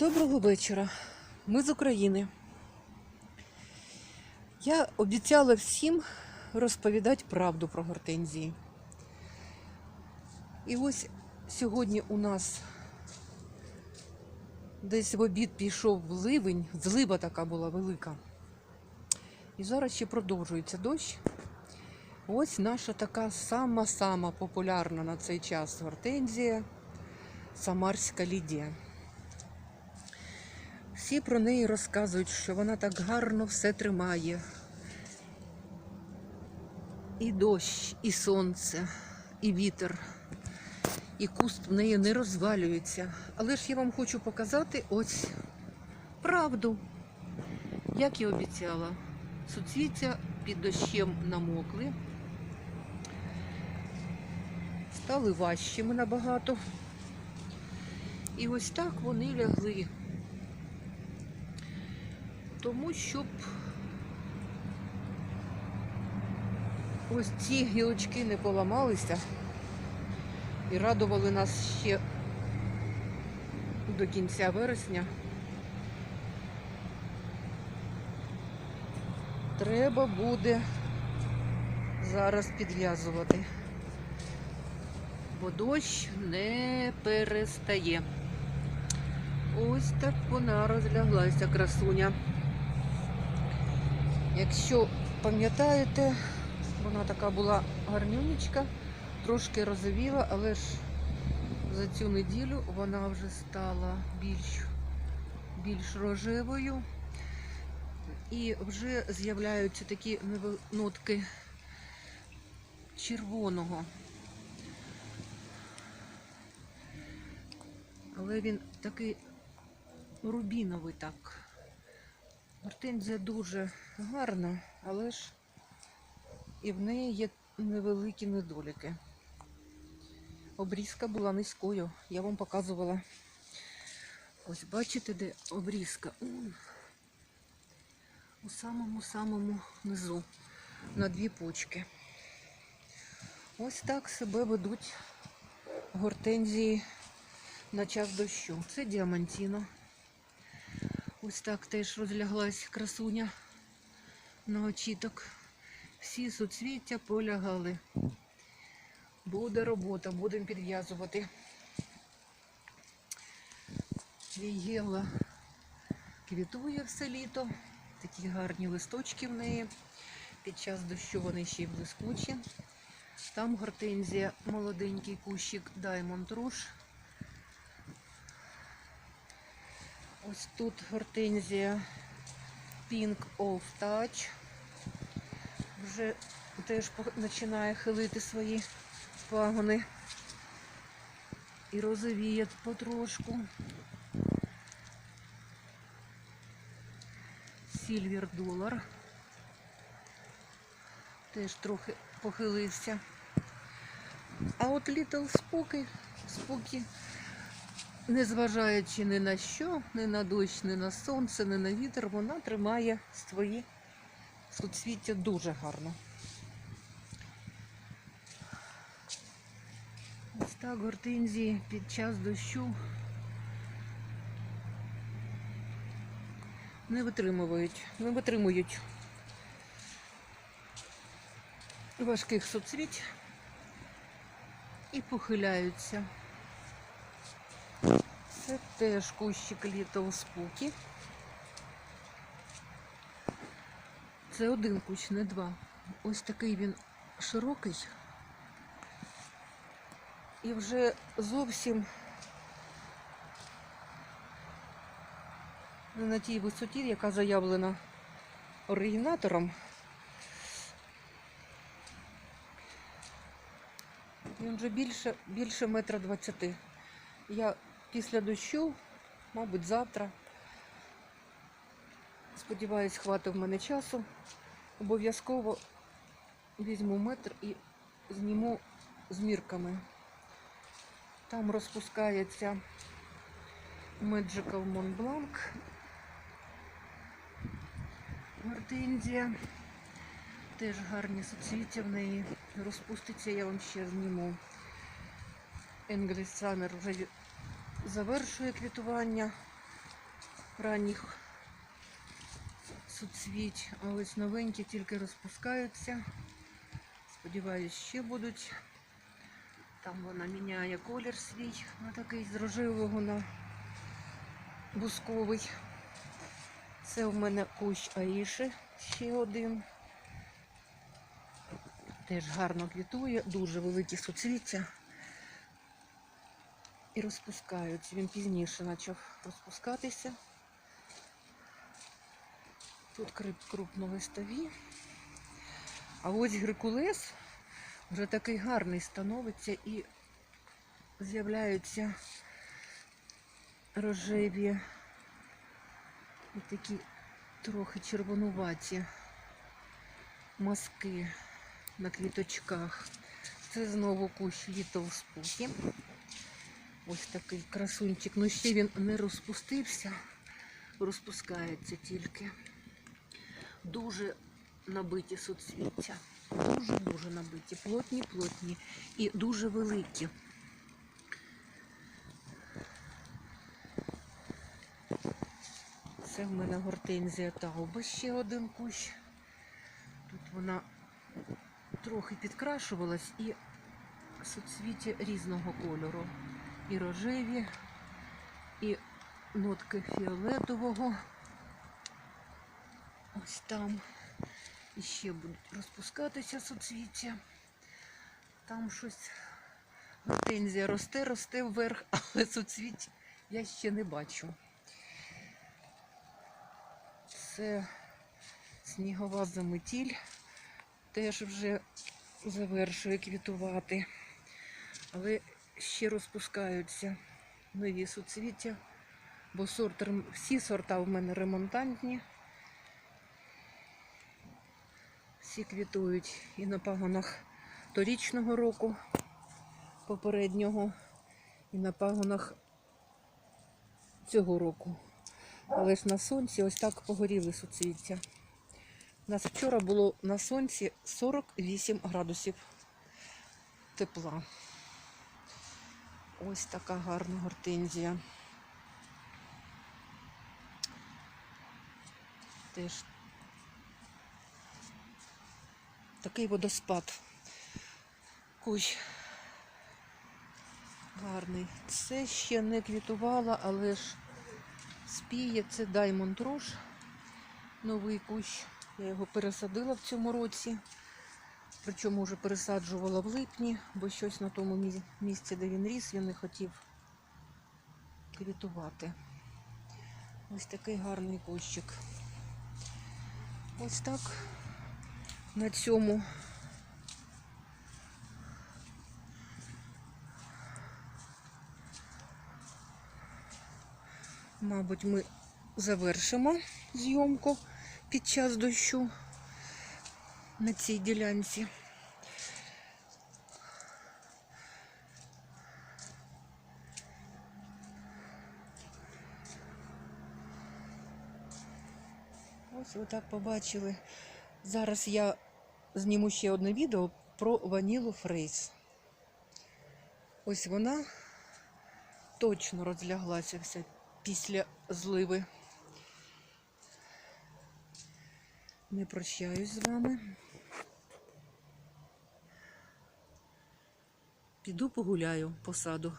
Доброго вечора. Ми з України. Я обіцяла всім розповідати правду про гортензії. І ось сьогодні у нас десь в обід пішов ливень, злива така була велика. І зараз ще продовжується дощ. Ось наша така сама-сама популярна на цей час гортензія Самарська Лідія. Всі про неї розказують, що вона так гарно все тримає. І дощ, і сонце, і вітер, і куст в неї не розвалюється. Але ж я вам хочу показати ось правду. Як і обіцяла, суцвіття під дощем намокли, стали важчими набагато. І ось так вони лягли тому щоб ось ці гілочки не поламалися і радували нас ще до кінця вересня. Треба буде зараз підв'язувати, бо дощ не перестає. Ось так вона розляглася, красуня. Якщо пам'ятаєте, вона така була гарнюнечка, трошки розовіла, але ж за цю неділю вона вже стала більш, більш рожевою. І вже з'являються такі нотки червоного. Але він такий рубіновий так. Гортензія дуже гарна, але ж і в неї є невеликі недоліки. Обрізка була низькою, я вам показувала. Ось бачите, де обрізка? У самому-самому низу, на дві почки. Ось так себе ведуть гортензії на час дощу. Це діамантіно. Ось так теж розляглась красуня на очіток. Всі суцвіття полягали. Буде робота, будемо підв'язувати. Вігелла квітує все літо. Такі гарні листочки в неї. Під час дощу вони ще й блискучі. Там гортензія, молоденький кущик Diamond Rouge. Ось тут гортензія Pink of Touch. Вже теж починає хилити свої пагони. І розовіє потрошку. Сільвер долар. Теж трохи похилився. А от Little Spooky, Spooky незважаючи ні на що, ні на дощ, ні на сонце, ні на вітер, вона тримає свої суцвіття дуже гарно. Ось так гортензії під час дощу не витримують, не витримують важких суцвіть і похиляються. Це теж кущик Little Spooky. Це один кущ, не два. Ось такий він широкий. І вже зовсім не на тій висоті, яка заявлена оригінатором. Він вже більше, більше метра двадцяти. Я після дощу, мабуть, завтра. Сподіваюсь, хватить в мене часу. Обов'язково візьму метр і зніму з мірками. Там розпускається Magical Mont Blanc. Теж гарні суцвіття в неї. Розпуститься, я вам ще зніму. English Summer вже завершує квітування. ранніх суцвіть, а ось новенькі тільки розпускаються. Сподіваюсь, ще будуть. Там вона міняє колір свій на такий з рожевого на бусковий. Це в мене кущ Аїши, ще один. Теж гарно квітує, дуже великі суцвіття. І розпускаються. Він пізніше почав розпускатися. Тут крупнолистові. А ось грикулес вже такий гарний становиться і з'являються рожеві і такі трохи червонуваті маски на квіточках. Це знову кущ літов спуки. Ось такий красунчик. Ну ще він не розпустився, розпускається тільки. Дуже набиті суцвіття. Дуже-дуже набиті. Плотні, плотні і дуже великі. Це в мене гортензія тауба ще один кущ. Тут вона трохи підкрашувалась і суцвіття різного кольору. І рожеві, і нотки фіолетового. Ось там. І ще будуть розпускатися суцвіття. Там щось гортензія росте, росте вверх, але суцвіть я ще не бачу. Це снігова заметіль теж вже завершує квітувати. Але ще розпускаються нові суцвіття, бо сорт, всі сорта в мене ремонтантні. Всі квітують і на пагонах торічного року, попереднього, і на пагонах цього року. Але ж на сонці ось так погоріли суцвіття. У нас вчора було на сонці 48 градусів тепла. Ось така гарна гортензія. Теж такий водоспад. Кущ гарний. Це ще не квітувала, але ж спіє. Це Diamond Rouge. Новий кущ. Я його пересадила в цьому році. Причому вже пересаджувала в липні, бо щось на тому місці, де він ріс, він не хотів квітувати. Ось такий гарний кущик. Ось так на цьому Мабуть, ми завершимо зйомку під час дощу на цій ділянці. Ось ви так побачили. Зараз я зніму ще одне відео про ванілу фрейс. Ось вона точно розляглася вся після зливи. Не прощаюсь з вами. Піду погуляю по саду.